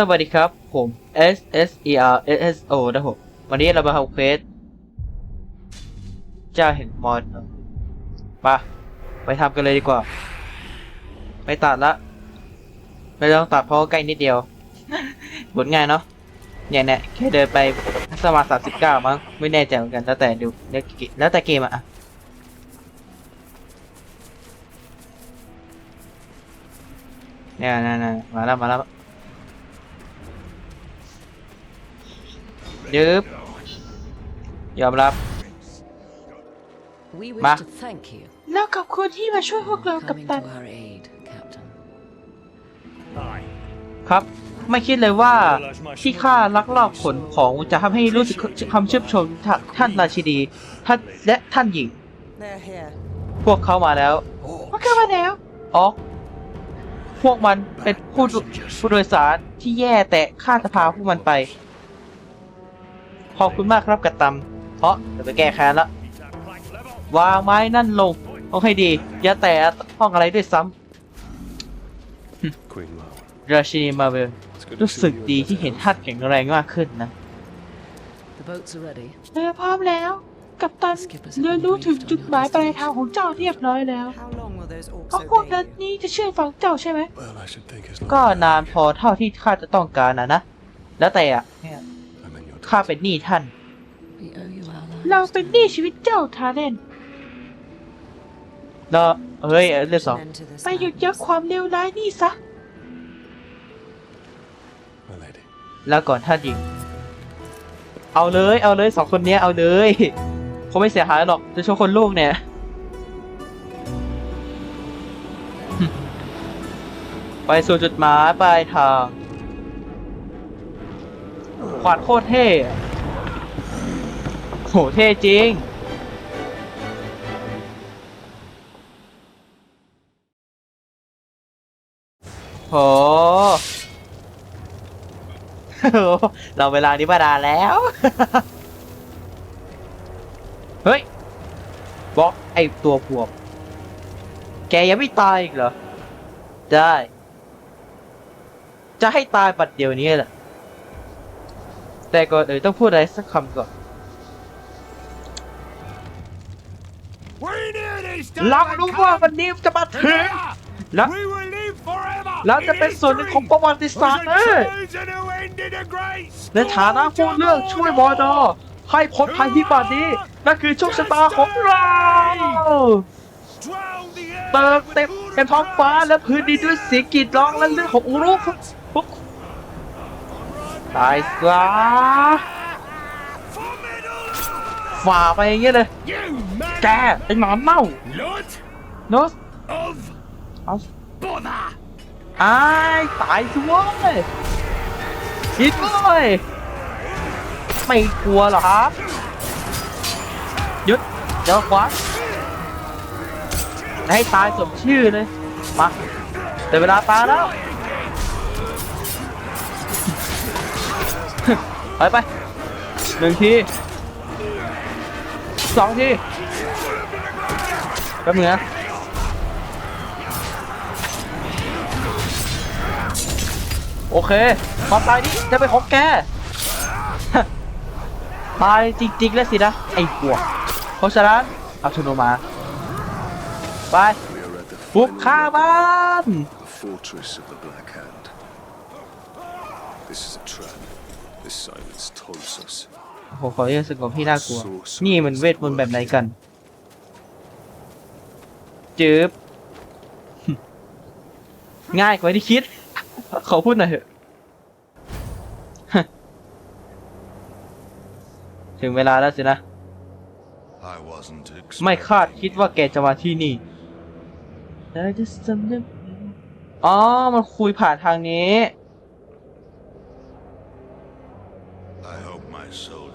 สวัสดีครับผม S S E R S S O นะผมวันนี้เรามาทำเควสเจ้าเห็นมอนปะไปทำกันเลยดีกว่าไม่ตัดละ ไม่ต้องตัดเพราะใกล้นิดเดียวบทง่ายเนาะอย่างเนี้ยแค่เดินไปสมาสามสิบเก้ามั้งไม่แน่ใจเหมือนกันแล้วแต่ดูแล้วแล้วแต่เกมอะเนี่ยนะนะมาแล้วมาแล้ว ยึบยอมรับ We wish Ma. to thank you แล้วขอบคุณที่มาช่วยพวกเรา for กับ coming ตัน to our aid, Captain. ครับ ไม่คิดเลยว่าที่ข้าลักลอบขนของจะทำให้รู้สึกคำชื่นชมจากท่านราชินีท่านและท่านหญิง They're here. พวกเขามาแล้วมาเข้ามาแล้วอ๋อพวกมันเป็นผู้โดผู้โดยสารที่แย่แต่ข้าจะพาพวกมันไป ขอบคุณมากครับกัตตัมเพราะเดี๋ยวไปแก้แค้นละวางไม้นั่นลงโอเคดี อย่าแตะห้องอะไรด้วยซ้ Queen Mao. ำราชินีมาเวล It's good to รู้ see สึก you ดี again. ที่เห็นท่านแข็งแรงมากขึ้นนะ The boats are ready. เรือพร้อมแล้ว กับตันเรือรู้ถึงจุดหมายปลายทางของเจ้าเรียบร้อยแล้ว How long will those orcs เอาพวก obey นั้น you? นี่จะเชื่อฟังเจ้าใช่ไหม Well, I should think as long ก็ as นานพอเท่าที่ข้าจะต้องการนะนะ แล้วแต่อะ I'm in your ข้า debt. เป็นหนี้ท่าน We owe you our เรา lives. เป็นหนี้ชีวิตเจ้าทาเรนแล้วเฮ้ยเรื่องสอง An end to this ไปหยุด madness. ยั้งความเลวร้ายนี่ซะ My lady. แล้วก่อนท่านหญิง เอาเลย เอาเลยสองคนเนี้ยเอาเลยคงไม่เสียหายหรอกจะโชว์คนลูกเนี่ยไปสู่จุดหมายปลายทางข วานโคตรเท่โหเท่จริงโหเราเวลานี้มานานแล้ว เฮ้ยบอกไอตัวพวกแกยังไม่ตายอีกเหรอ ได้ จะให้ตายปัดเดียวนี้แหละ แต่ก่อนอื่นต้องพูดอะไรสักคำก่อนเรารู้ว่าวันนี้จะมาถึงแล้วแล้วจะเป็นส่วนหนึ่งของประวัติศาสตร์เออในฐานะผู้เลือกช่วยมอดอให้พ้นภัยพิบัตินี้นั่นคือโชคชะตาของเราเติมเต็มเต็มท้องฟ้าและพื้นดินด้วยเสียงกรีดร้องและเลือดของอูรุฟุก ตายซะฝ่าไปอย่างเงี้ยเลย แกไอ้หนอนเน่าโนสเอาอายตายสิเว้ยคิดเลยไม่กลัวเหรอครับยุดเดี๋ยวขวาให้ตายสมชื่อเลย มาแต่เวลาตายแล้ว ไปไปหนึ่งทีสองทีแป๊บนึงนะโอเคความตายนี้จะเป็นของแกตายจริงๆแล้วสินะ ไอ้พวกเพราะฉะนั้นเอาชโนมา ไปบุกฆ่าบ้าน fortress of the Black Hand. This is a trap. This silence taunts us. โอ้โหขอเรียกสงบที่น่ากลัว นี่มันเวทมนต์แบบไหนกัน จืบ ง่ายกว่าที่คิด ขอพูดหน่อยเถอะ ถึงเวลาแล้วสินะ I wasn't ไม่คาดคิดว่าแกจะมาที่นี่อ๋อ มันคุยผ่านทางนี้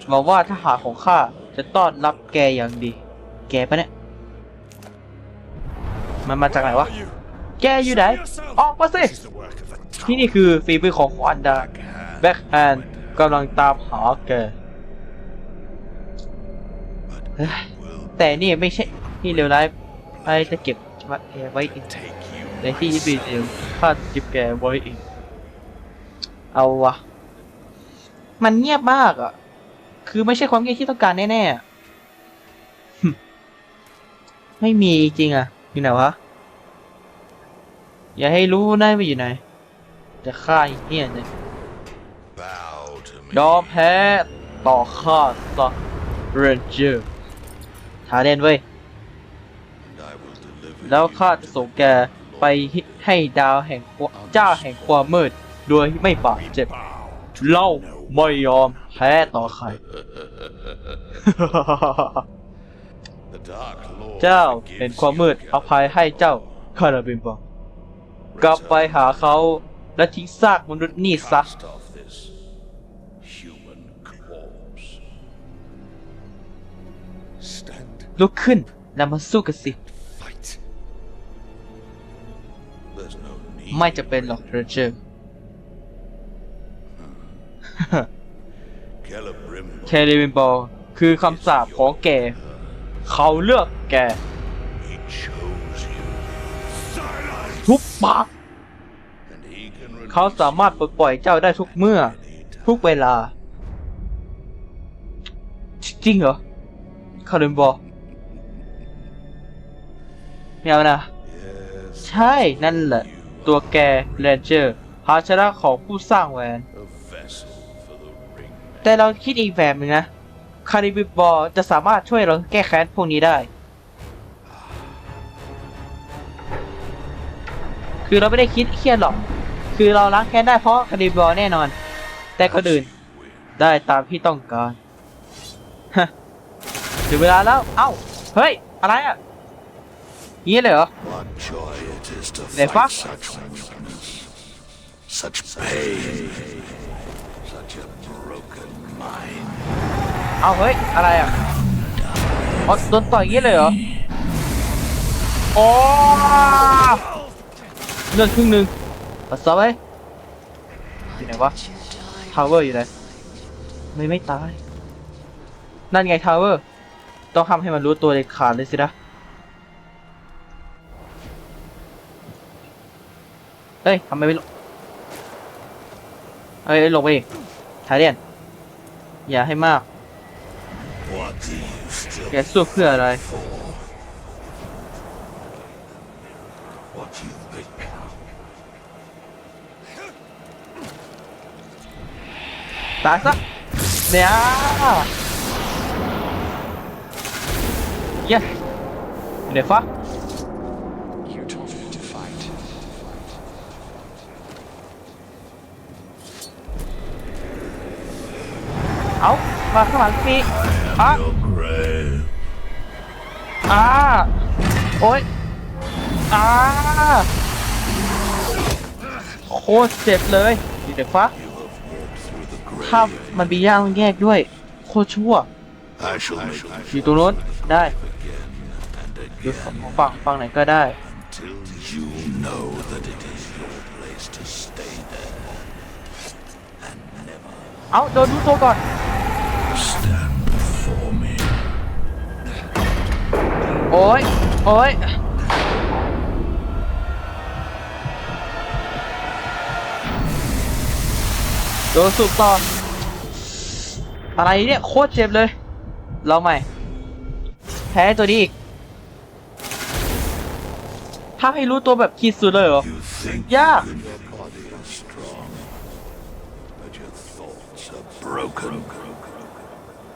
หวังว่าทหารของข้าจะต้อนรับแกอย่างดี แกปะเนี่ย มันมาจากไหนวะ แกอยู่ไหน ออกมาสิ ที่นี่คือฝีมือของควานดา แบ็คแฮนด์กำลังตามหาแกเฮ้ยแต่นี่ไม่ใช่ที่เลวร้ายไอจะเก็บไว้ไว้อีก take you ในที่ที่บีเดียวข้าจะเก็บแกไว้อีก เอาวะ มันเงียบมากอะ่ะ คือไม่ใช่ความเงียบที่ต้องการแน่ๆอะหึไม่มีจริงอะ่ะ อยู่ไหนวะ อย่าให้รู้นะว่าอยู่ไหน จะฆ่าไอ้เนี่ยเนี่ย Bow to me. ยอมแพ้ต่อข้าซะเรนเจอร์ทาเดนเว้ย And I will deliver แล้ว you ข้าจะส่งแกไปให้ดาวแห่งความเจ้าแห่งความมืด โดยไม่บาดเจ็บ เล่าไม่ยอมแพ้ต่อใคร The Dark Lord เจ้า forgives เห็นความมืด you, อภัยให้เจ้าคาราบิมบอกกลับไปหาเขาและทิ้งซากมนุษย์นี่ซะ Cast off this human corpse. Stand, ลุกขึ้นแล้วมาสู้กันสิ fight. There's no need. ไม่จะเป็นหรอกเรนเจอร์ Celebrim เคลิบิมบอลคือคำสาปของแก เขาเลือกแก ทุบปากเขาสามารถปลดปล่อยเจ้าได้ทุกเมื่อ ทุกเวลา จริงเหรอคาริมบอลไม่เอานะ ใช่นั่นแหละ ตัวแกเรนเจอร์ ภาชนะของผู้สร้างแหวน แต่เราคิดอีกแบบหนึงนะคาริบิบอลจะสามารถช่วยเราแก้แค้นพวกนี้ได้ คือเราไม่ได้คิดเครียดหรอก คือเราล้างแค้นได้เพราะคาริบิบอลแน่นอน แต่คนอื่นได้ตามที่ต้องการฮะถึงเวลาแล้ว เอ้า เฮ้ย อะไรอะงี้เลยเหรอ What joy it is to They fight fuck. such weakness, such pain, such a broken mind. เอาเฮ้ย อะไรอะอ๋อโดนต่อยอย่างงี้เลยเหรอ โอ้เลือดครึ่งหนึ่งปัสสาวะอยู่ไหนวะ ทาวเวอร์อยู่ไหน ไม่ไม่ตาย นั่นไงทาวเวอร์ ต้องทำให้มันรู้ตัวเด็ดขาดเลยสินะเอ้ยทำไมไม่ลงเอ้ยลงไปอีกทาเรียน อย่าให้มาก แกสู้เพื่ออะไร ตายซะเนี่ยเย้เดี๋ยวฟ้า เอามาข้างหลังปีอะอ้าโอ้ยอ้าโคตรเจ็บเลยดีเด็กฟ้าถ้ามันมีย่างแยกด้วย โคตรชั่วอยู่ตรงนู้นได้อยู่ฝั่งฝั่งไหนก็ได้ you know เอาโดนดูตัวก่อน โอ้ยโอ้ยโดนสูบต่อ อะไรเนี่ย โคตรเจ็บเลย เราใหม่ แพ้ตัวนี้อีกถ้าให้รู้ตัวแบบขีดสุดเลยเหรอ You think ยาก your body is strong, but your thoughts are broken.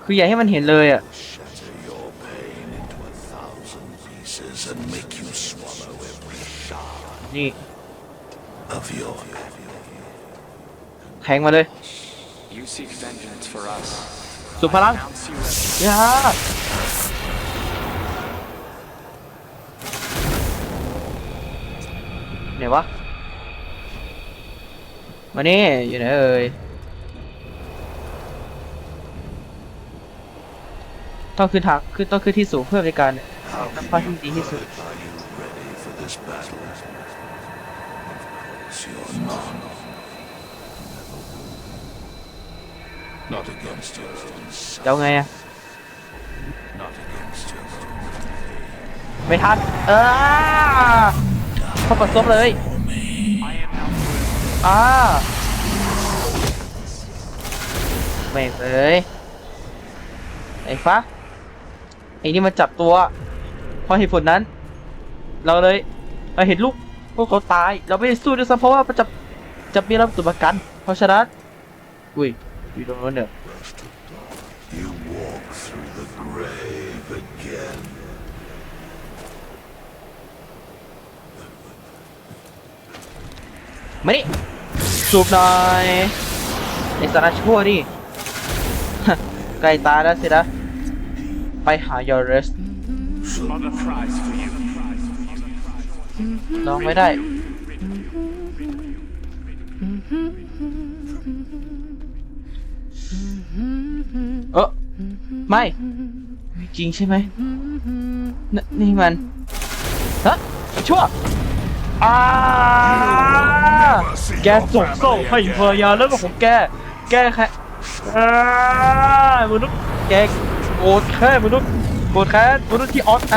คืออย่าให้มันเห็นเลยอะ นี่ of your แทงมาเลย You seek vengeance for us. สุดพลัง Announce you as ยาไหนวะมานี่อยู่ไหนเอ่ยต้องขึ้นทางขึ้นต้องขึ้นที่สูงเพื่อบริการนักพากย์ที่ดีที่สุด Are you ready for this battle? Of course you're not. Not against your own จะเอาไงอะ not against your own ไม่ทัน เออเข้าประซบเลย I am now อ่าม่งเอ้ยไอ้ฟ้าไอ้นี่มันจับตัวเพราะเหตุผลนั้น เราเลยเราเห็นลูก พวกเขาตาย เราไม่ได้สู้ด้วยซ้ำเพราะว่ามันจะจะมีรับตัวประกัน เพราะฉะนั้นอุ้ยอยู่ตรงนั้นเนอะ You walk through the grave again. มานี่สูบหน่อยไอ้สารชั่วนี่ใกล้ตายแล้วสินะ ไปหายอร์เรส ลองไม่ได้ เออไม่ไม่จริงใช่ไหมนนี่มันฮะชั่วอาแกส่งโซ่ให้ภรรยาแล้วก็ของแก แกแค่อ่ามนุษย์แกโกรธแค่มนุษย์โกรธแค่มนุษย์ที่ออนแอ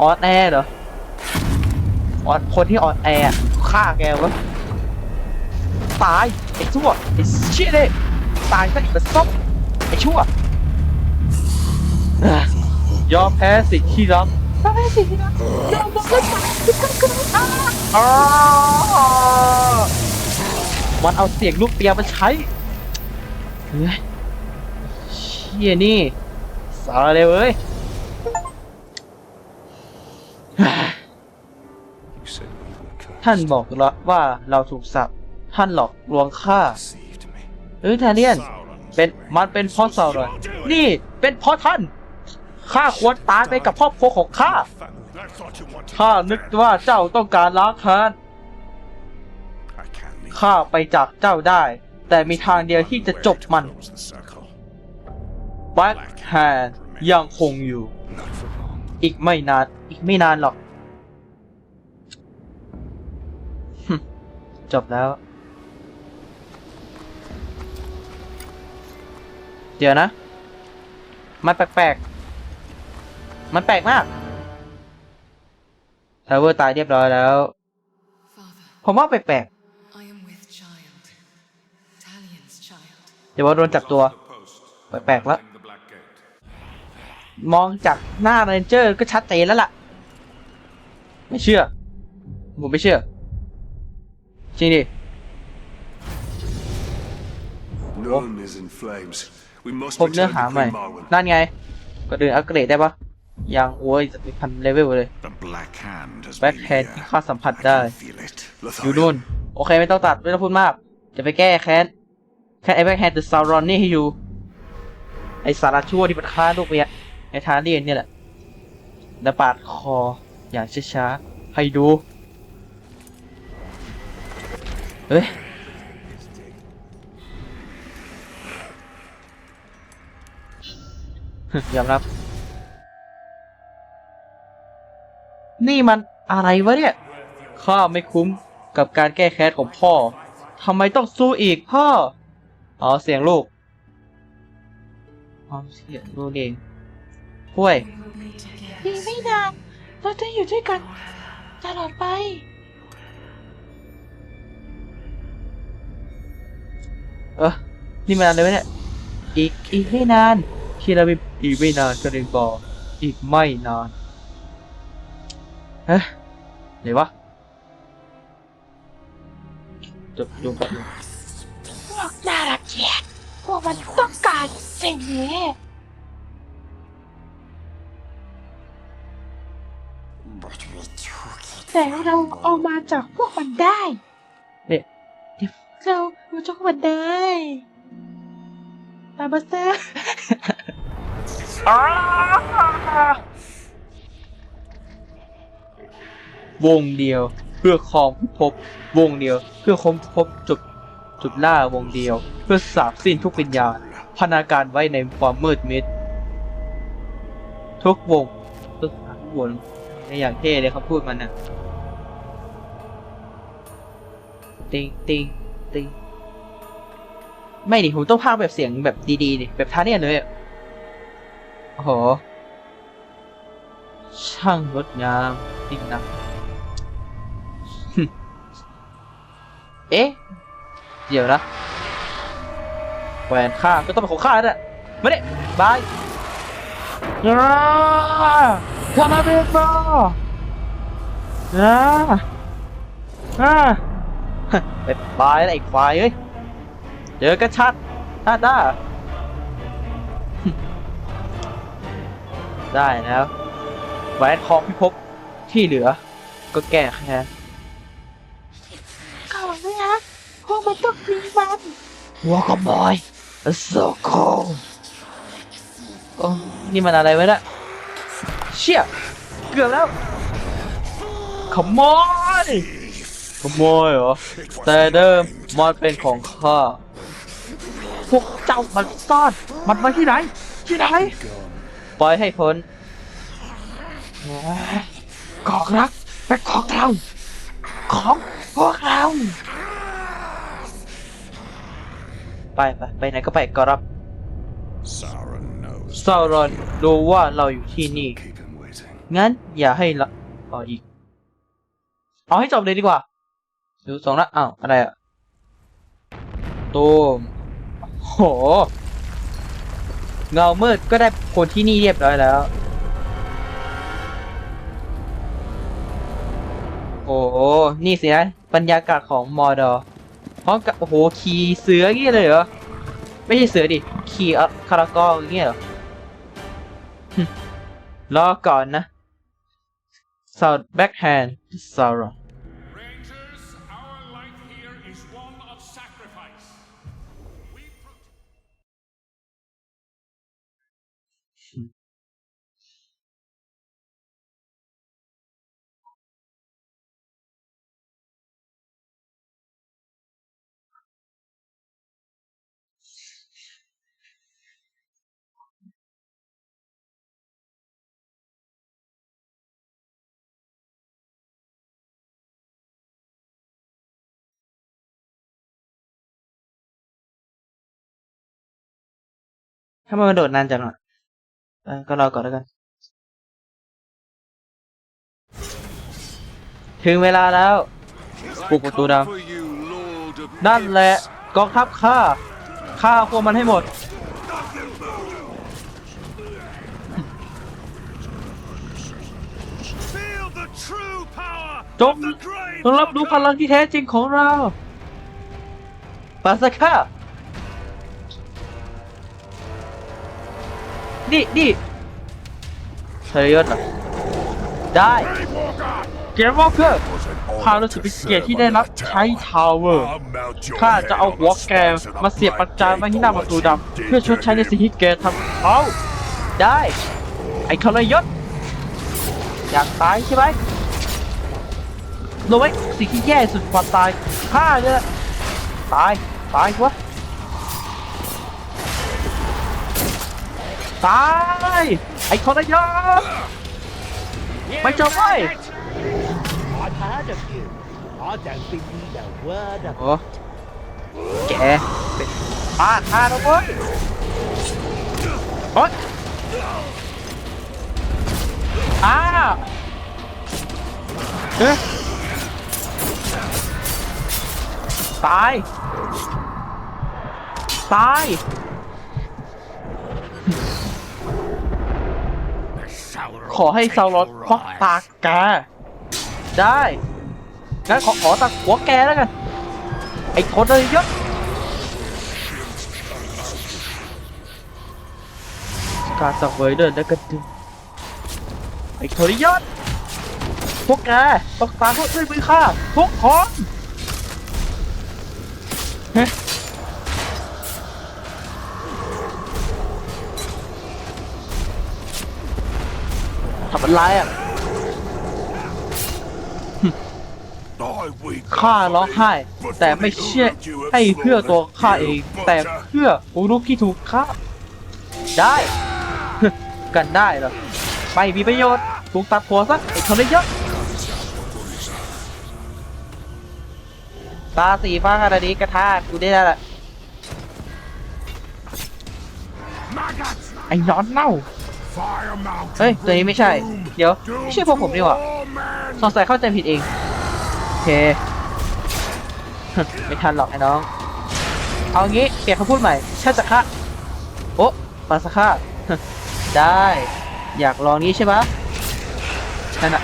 ออนแอเหรอ ออนคนที่ออนแอร์ฆ่าแกวะตายไอ้ชั่วไอ้เชี่ยเลยตายซะอีกแล้วซบไอ้ชั่วอะยอมแพ้สิที่รักทำให้สิ่งที่รักยอมรับก็ตายทุกคนก็ต้องตายอ้ามันเอาเสียงลูกเปียมาใช้เฮ้ยเชี่ยนี่สารเลยเว้ย ท่านบอกแล้วว่าเราถูกสับท่านหลอกลวงข้า Deceived me. เอ้ยแทนเนียน เป็นมันเป็นเพราะเซาเลยนี่เป็นเพราะท่านข้าควรตายไปกับครอบครัวของข้า That's what you wanted. ข้านึกว่าเจ้าต้องการล้างแค้น I can't leave. ข้าไปจากเจ้าได้ แต่มีทางเดียวที่จะจบมัน Close the circle. แบ็คแฮนยังคงอยู่ Not for long. อีกไม่นาน อีกไม่นานหรอก จบแล้ว เดี๋ยวนะ มันแปลกๆ มันแปลกมากทาวเวอร์ตายเรียบร้อยแล้ว Father, ผมว่าแปลก I am with child. Talian's child. ๆเดี๋ยวว่าโดนจับตัว แปลกๆแล้ว มองจากหน้าเรนเจอร์ก็ชัดเจนแล้วล่ะ ไม่เชื่อ ผมไม่เชื่อ จริงดิ None is in flames. We must พบเนื้อ return หา to ใหม่ Queen Marwen. นั่นไง ก็เดินอัปเกรดได้ปะยังโอ้ยจะเป็นพันเลเวลเลย The Black Hand has แบ็ค been แฮน here. ที่ข้าสัมผัส I ได้ can feel it. อยู่ Lotharion. นู่น โอเคไม่ต้องตัด ไม่ต้องพูดมาก จะไปแก้แค้น แค่ไอ้แบ็คแฮนด์หรือซารอนนี่ให้อยู่ ไอ้สาราชั่วที่มันฆ่าลูกเมียไอ้ทาเรียนเนี่ยแหละแล้วปาดคออย่างช้าๆให้ดู เฮ้ยยอมรับ นี่มันอะไรวะเนี่ย ข้าไม่คุ้มกับการแก้แค้นของพ่อ ทำไมต้องสู้อีกพ่อ อ๋อเสียงลูก อ๋อเสียงลูกเองห่วย อีกไม่นานเราจะอยู่ด้วยกันตลอดไป นี่มันอะไรวะเนี่ยอีกอีกไม่นานคีราบิอีกไม่นานก็เรียนบอกอีกไม่นานเฮ้ยไหนวะจบจบจบพวกน่ารักเกียจพวกมันต้องการสิ่งนี้แต่เราเอามาจากพวกมันได้เนี่ยเราเราจากพวกมันได้ ตามมาซะวงเดียว เพื่อครองพิภพวงเดียว เพื่อค้นพบจุดจุดล่าวงเดียว เพื่อสาบสิ้นทุกวิญญาณพนาการไว้ในความมืดมิด ทุกวงทุกทุกวงในอย่างเท่เลยเขาพูดมันน่ะ ติงติงติง ไม่ดิผมต้องพากแบบเสียงแบบดีๆดิแบบท่าเนี่ยเลยโอ้โห ช่างงดงามจริงนะเอ๊ะ เดี๋ยวนะแหวนข้าก็ต้องเป็นของข้าแหละมาดิบายอ่าคาราเบโซอ่าอ่าไปบายแล้วไอ้ควายเอ้ย เจอกันชัดด้าด้าได้แล้วแหวนทองพิภพที่เหลือ ก็แก้แค้นก่อนนะฮะพวกมันต้องมีมันหัวกบอยโซโคโอ้นี่มันอะไรไว้เนี่ยเชี่ยเกือบแล้วขโมยขโมยเหรอแต่เดิมมันเป็นของข้า พวกเจ้ามันซ่อนมันไว้ที่ไหน ที่ไหน ปล่อยให้พ้นของรักเป็นของเรา ของพวกเรา ไปไปไปไหนก็ไปก็รับ Sauron knows. ซารอนรู้ว่าเราอยู่ที่นี่ Keep him waiting. งั้นอย่าให้ละต่ออีก เอาให้จบเลยดีกว่า ดูสองละอ้าว อะไรอะตูม โห เงามืดก็ได้คนที่นี่เรียบร้อยแล้ว โอ้โหนี่สินะบรรยากาศของมอดอพร้อมกับโอ้โหขี่เสืออย่างเงี้ยเลยเหรอ ไม่ใช่เสือดิขี่อะคารากออย่างเงี้ยเหรอรอก่อนนะ South Backhand Sauron ถ้ามันมาโดดนานจังอะเออก็รอก่อนแล้วกัน ถึงเวลาแล้วปลุกประตูด For you, Lord of ำนั่นแหละกองทัพข้าฆ่าพวกมันให้หมด จงจงรับรู้พลังที่แท้จริงของเรา ปาสก้า นี่นี่เธอยศเหรอ ได้เกมวอลเกอร์ข้ารู้สึกเป็นเกียรติที่ได้รับใช้ทาวเวอร์ ข้าจะเอาหัวแกมาเสียบประจานไว้ที่หน้าประตูดำเพื่อชดใช้ในสิ่งที่แกทำเขาได้ ไอ้ทรยศ อยากตายใช่ไหมรู้ไหมสิ่งที่แย่สุดกว่าตายฆ่าเนี่ยตาย ตายวะ ตาย ไอ้ทรยศไม่จบเว้ย I've heard of you. I don't believe a word of โอ้แกเป็นป้าฆ่าแล้วเว้ยโอ๊ยอ้าเอ๊ะตาย ตาย ขอให้ซาวรอนควักตาแกได้งั้นขอขอตักหัวแกแล้วกัน ไอ้คนเลยยศการสังเวยเดินแล้วก็ดึงไอ้คนยศพวกแกต้องตามพวกด้วยมือข้าทุกคน เฮ้ยอะข้าร้องไห้ แต่ไม่เชื่อให้เพื่อตัวข้าเอง แต่เพื่ออุรุกที่ถูกฆ่าได้ กันได้เหรอไม่มีประโยชน์ถูกตัดหัวซะไอ้ทรยศตาสีฟ้าขนาดนี้กระทากูได้แล้วล่ะไอ้นอนเน่า เฮ้ย ตัวนี้ไม่ใช่ เดี๋ยว ไม่ใช่พวกผมดีกว่าสงสัยเข้าใจผิดเอง โอเค ไม่ทันหรอกไอ้น้อง เอางี้เปลี่ยนคำพูดใหม่ชาจะฆ่าโอ้ปาสฆ่าได้ อยากลองนี้ใช่ไหมนั่นน่ะ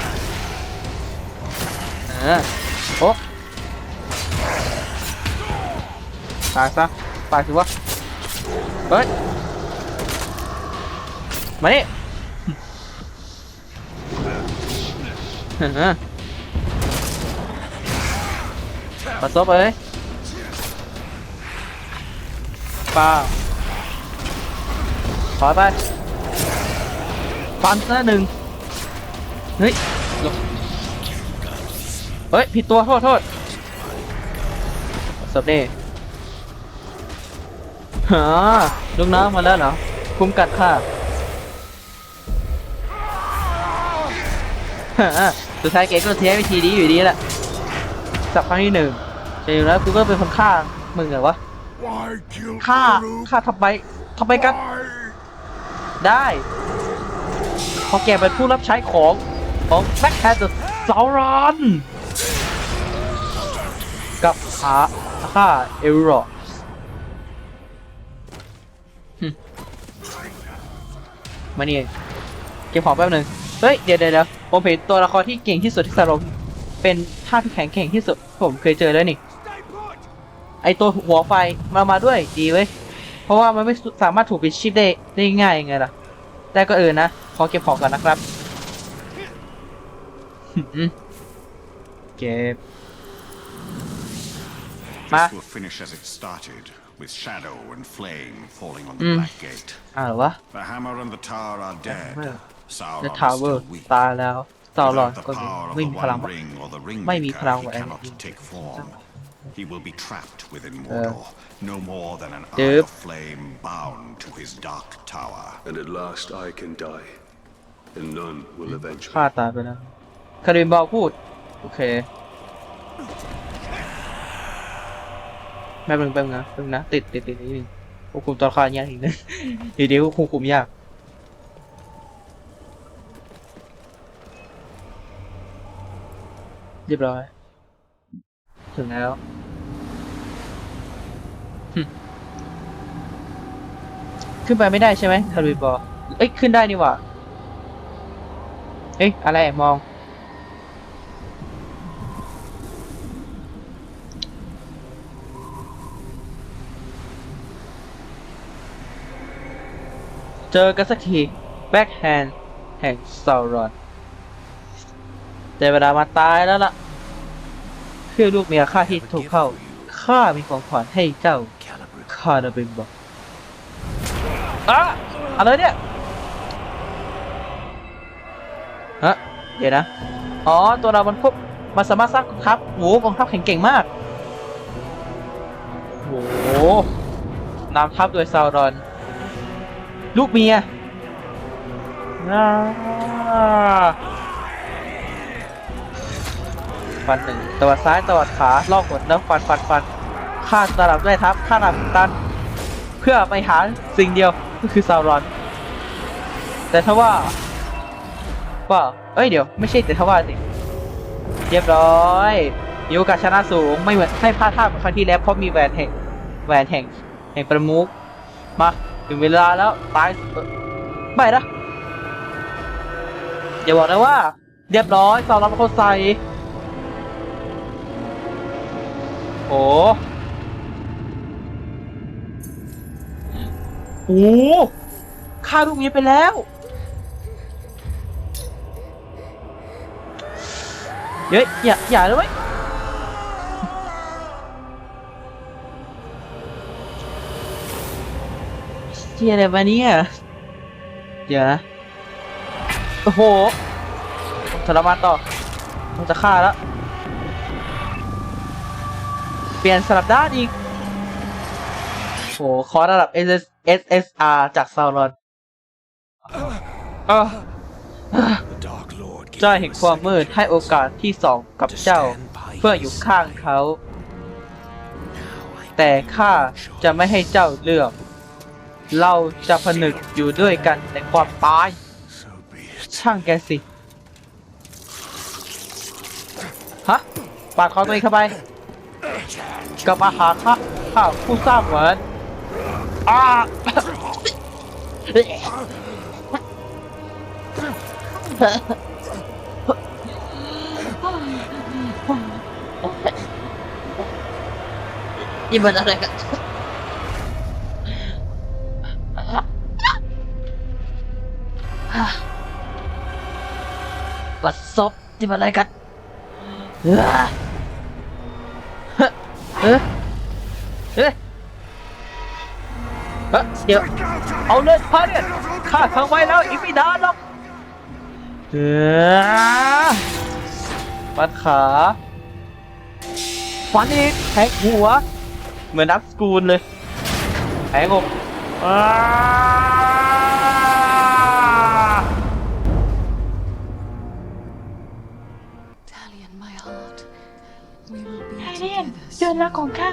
เออโอ้ตายซะตายสิวะ เฮ้ย มานี่มาซบเอ้ยป้าขอไปฟันซะหนึ่งเฮ้ยหลบเฮ้ย ผิดตัวโทษโทษสบนี่ฮะลูกน้ำมาแล้วเหรอคุ้มกัดค่ะ สุดท้ายแกก็เทวิธีนี้อยู่ดีแหละสับครั้งที่หนึ่งจะอยู่แล้วกูก็เป็นคนฆ่ามึงเหรอวะฆ่าฆ่าทำไมทำไมกัน ได้พอแกเป็นผู้รับใช้ของของแบ็คแฮนด์ซาวรอนกับหาฆ่าเอลรอมานี่เก็บของแป๊บหนึง เฮ้ย เดี๋ยวเดี๋ยว ผมเห็นตัวละครที่เก่งที่สุดที่สารมเป็นท่าที่แข็งแกร่งที่สุดผมเคยเจอแล้วนี่ ไอตัวหัวไฟมามาด้วยดีเว้ย เพราะว่ามันไม่สามารถถูกปิดชีพได้ได้ง่ายยังไงล่ะ แต่ก็เออนะ ขอเก็บของก่อนนะครับหืมเก็บ Ma. This will finish as it started, with shadow and flame falling on the Mm. Black Gate. อ้าวเหรอวะ The hammer and the tower are dead. Well, Sauron ใน is ทาวเวอ still ร์ weak. ตายแล้วซาวรอน Without ก็ the power of ไม่ the มีพลัง One Ring or the ไม่มี Ringmaker, พลัง he แหวน cannot take form. He will be trapped within Uh. Mordor, no more than an eye Yep. of flame bound to his dark tower. And at last I can die, and none will avenge me. ฆ่าตายไปแล้วคารินบอกพูด โอเคแม่เป็นเป็นงนะเป็นงนะ ติดติดติดนิดนึงควบคุมตัวละครยากอีกนะอยู่ดีควบคุมยาก เรียบร้อย ถึงแล้ว ขึ้นไปไม่ได้ใช่ไหมคาริบอกเอ้ย ขึ้นได้นี่หว่า เอ้ย อะไร มอง เจอกันสักที แบ็คแฮนด์แห่งซาวรอน แต่เวลามาตายแล้วล่ะ เพื่อลูกเมียข้าที่ถูกเข้า ข้ามีของขวัญให้เจ้าข้าจะเป็นบอกอะอะไรเนี่ยฮะเดี๋ยวนะ อ๋อ ตัวเรามันพบมันสามารถสร้างกองทัพโหกองทัพแข็งเก่งมากโหนำทัพโดยซาวรอน ลูกเมียอ่า ฟันหนึ่งตวัดซ้ายตวัดขาลอกหดแล้วฟันฟันฟันฆ่าสลับด้ทัพฆ่าหลับตัน เพื่อไปหาสิ่งเดียวก็คือซาวรอน แต่ถ้าว่าว่าเอ้ยเดี๋ยวไม่ใช่แต่ทว่าสิเรียบร้อยมีโอกาสชนะสูงไม่เหมือนไม่พลาดท่าเหมือนครั้งที่แล้วเพราะมีแหวนแห่งแหวนแห่งแห่งประมุกมาถึงเวลาแล้วตายเอ่ไม่นะอย่าบอกนะว่า เรียบร้อยสาวรับคนใส่ โอ้โหฆ่าลูกเมียไปแล้ว เฮ้ย อย่า อย่าเลยเว้ยเจียอะไรวะเนี่ย เดี๋ยวนะ โอ้โหทรมานต่อมันจะฆ่าแล้ว เปลี่ยนสลับด้านอีก โหคอร์สระดับ SS SSR จากซาวรอนเออ The Dark Lord gave เจ้า him แห่ง a ความ second มืดให้โอกาสที่สองกับ to เจ้า stand by เพื่ออยู่ his ข้าง side. เขา Now I แต่ข้าจะไม่ให้เจ้าเลือก เราจะผนึกอยู่ด้วยกันในความตาย so be it. ช่างแกสิ ฮะ ปาดคอตัวเองเข้าไป กลับมาหาข้าข้าผู้สร้างเหมือนอ้านี่มันอะไรกันบัดซบนี่มันอะไรกัน เออเฮ้ยเดี๋ยวเอาเลยพาเนี่ยข้าทำไว้แล้วอีกไม่นานหรอกเฮ้ยปัดขาฟันอีกแทงหัว เหมือนนักสกูลเลยแทงอกอ้า ยน together เดือนะของข้า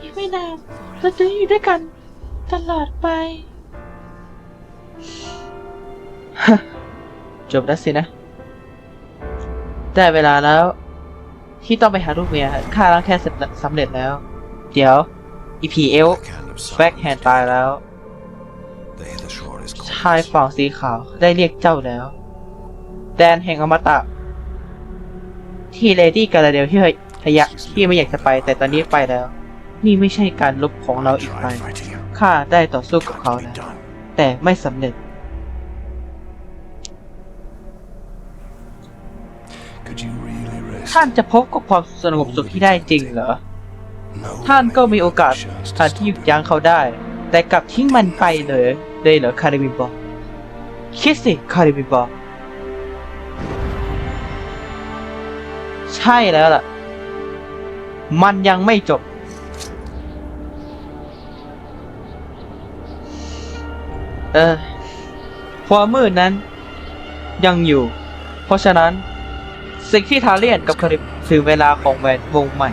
อีกไม่นานเราจะอยู่ด้วยกัน ตลอดไป จบแล้วสินะ ได้เวลาแล้ว ที่ต้องไปหาลูกเมียข้าล้างแค่เสร็จสำเร็จแล้ว เดี๋ยวอีพีเอลแบ็คแฮนตายแล้ว ชายฝั่งสีขาวได้เรียกเจ้าแล้ว แดนแห่งอมตะ ที่เลดี้กาลาเดลที่ ทะยะที่ไม่อยากจะไปแต่ตอนนี้ไปแล้ว นี่ไม่ใช่การลบของเราอีกไป Try fighting him. ข้าได้ต่อสู้กับ Got เขา to be แล้ว done. แต่ไม่สำเร็จ Could you really rest? ท่านจะพบกับความสงบสุขที่ได้จริงเหรอ No ท่านก็มีโอกาส chance to ท่านที่หยุดยั้งเขาได้ แต่กลับทิ้งมันไปเลยเลยเหรอคาริบินบอกคิดสิคาริบินบอกใช่แล้วล่ะ มันยังไม่จบ เออ ความมืดนั้น ยังอยู่ เพราะฉะนั้น สิ่งที่ทาเลียนกับคาริบถึงเวลาของแหวนวงใหม่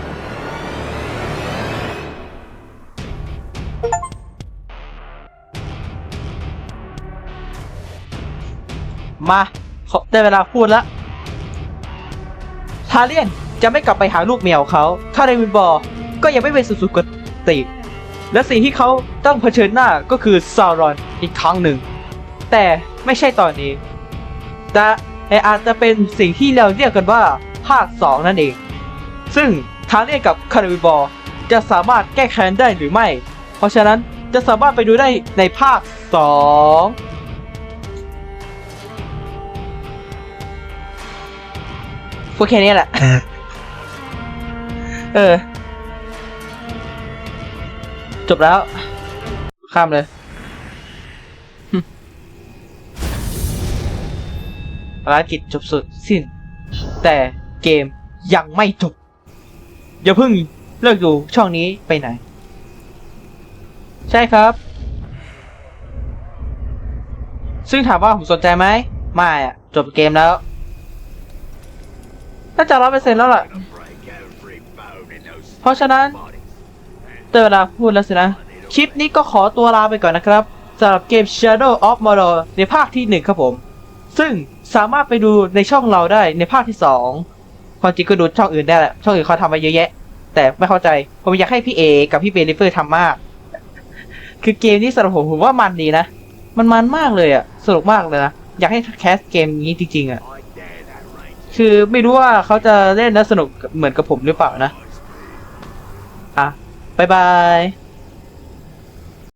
มาขอได้เวลาพูดแล้วทาเลียน จะไม่กลับไปหาลูกเมียเขาคาเรวินบอกก็ยังไม่เป็นสุสุกติ และสิ่งที่เขาต้องเผชิญหน้าก็คือซารอนอีกครั้งหนึ่ง แต่ไม่ใช่ตอนนี้ แต่อาจจะเป็นสิ่งที่เราเรียกกันว่าภาค 2 นั่นเอง ซึ่งทาเลียกับคาริบอจะสามารถแก้แค้นได้หรือไม่ เพราะฉะนั้นจะสามารถไปดูได้ในภาค 2พูดแค่นี้แหละ เออ จบแล้ว ข้ามเลย ภารกิจจบสุดสิ้น แต่เกมยังไม่จบ อย่าเพิ่งเลิกดูช่องนี้ไปไหน ใช่ครับ ซึ่งถามว่าผมสนใจไหม ไม่อะจบเกมแล้ว น่าจะร้อยเปอร์เซ็นต์แล้วล่ะ เพราะฉะนั้นเตอเวลาพูดแล้วสินะ คลิปนี้ก็ขอตัวลาไปก่อนนะครับสำหรับเกม Shadow of Mordor ในภาคที่ 1 ครับผม ซึ่งสามารถไปดูในช่องเราได้ในภาคที่ 2 ความจริงก็ดูช่องอื่นได้แหละ ช่องอื่นเขาทำมาเยอะแยะ แต่ไม่เข้าใจ ผมอยากให้พี่เอกับพี่เบลิเฟอร์ทำมาก คือเกมนี้สำหรับผมผมว่ามันดีนะ มันมันมากเลยอะสนุกมากเลยนะ อยากให้แคสเกมนี้จริงๆอะคือไม่รู้ว่าเขาจะเล่นแล้วสนุกเหมือนกับผมหรือเปล่านะ 拜拜。